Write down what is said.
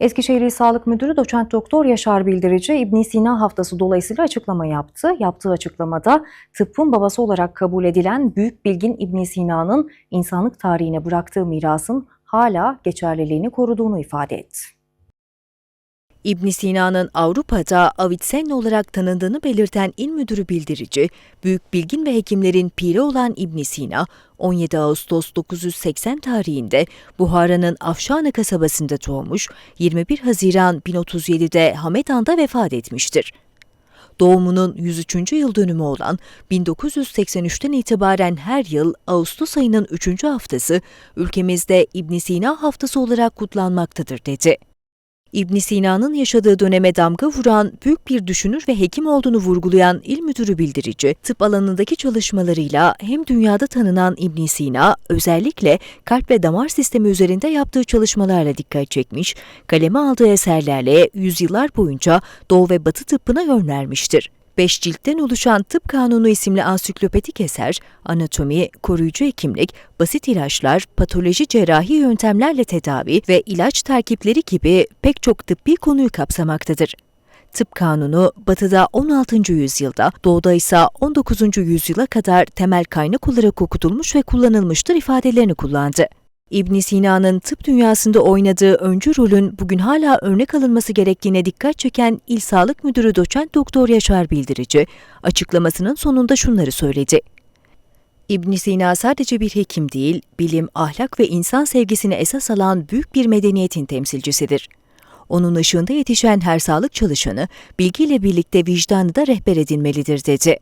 Eskişehir Sağlık Müdürü Doçent Doktor Yaşar Bildirici İbn Sina haftası dolayısıyla açıklama yaptı. Yaptığı açıklamada tıbbın babası olarak kabul edilen büyük bilgin İbn Sina'nın insanlık tarihine bıraktığı mirasın hala geçerliliğini koruduğunu ifade etti. İbn Sina'nın Avrupa'da Avicenna olarak tanındığını belirten il müdürü bildirici, büyük bilgin ve hekimlerin piri olan İbn Sina, 17 Ağustos 980 tarihinde Buhara'nın Afşana kasabasında doğmuş, 21 Haziran 1037'de Hamedan'da vefat etmiştir. Doğumunun 103. yıl dönümü olan 1983'ten itibaren her yıl Ağustos ayının 3. haftası ülkemizde İbn Sina haftası olarak kutlanmaktadır dedi. İbn Sina'nın yaşadığı döneme damga vuran büyük bir düşünür ve hekim olduğunu vurgulayan il müdürü bildirici, tıp alanındaki çalışmalarıyla hem dünyada tanınan İbn Sina, özellikle kalp ve damar sistemi üzerinde yaptığı çalışmalarla dikkat çekmiş, kaleme aldığı eserlerle yüzyıllar boyunca Doğu ve Batı tıbbına yön vermiştir. Beş ciltten oluşan Tıp Kanunu isimli ansiklopedik eser, anatomi, koruyucu hekimlik, basit ilaçlar, patoloji cerrahi yöntemlerle tedavi ve ilaç terkipleri gibi pek çok tıbbi konuyu kapsamaktadır. Tıp kanunu Batı'da 16. yüzyılda, Doğu'da ise 19. yüzyıla kadar temel kaynak olarak okutulmuş ve kullanılmıştır ifadelerini kullandı. İbn Sina'nın tıp dünyasında oynadığı öncü rolün bugün hala örnek alınması gerektiğine dikkat çeken İl Sağlık Müdürü Doçent Doktor Yaşar Bildirici, açıklamasının sonunda şunları söyledi. İbn Sina sadece bir hekim değil, bilim, ahlak ve insan sevgisini esas alan büyük bir medeniyetin temsilcisidir. Onun ışığında yetişen her sağlık çalışanı, bilgiyle birlikte vicdanı da rehber edinmelidir dedi.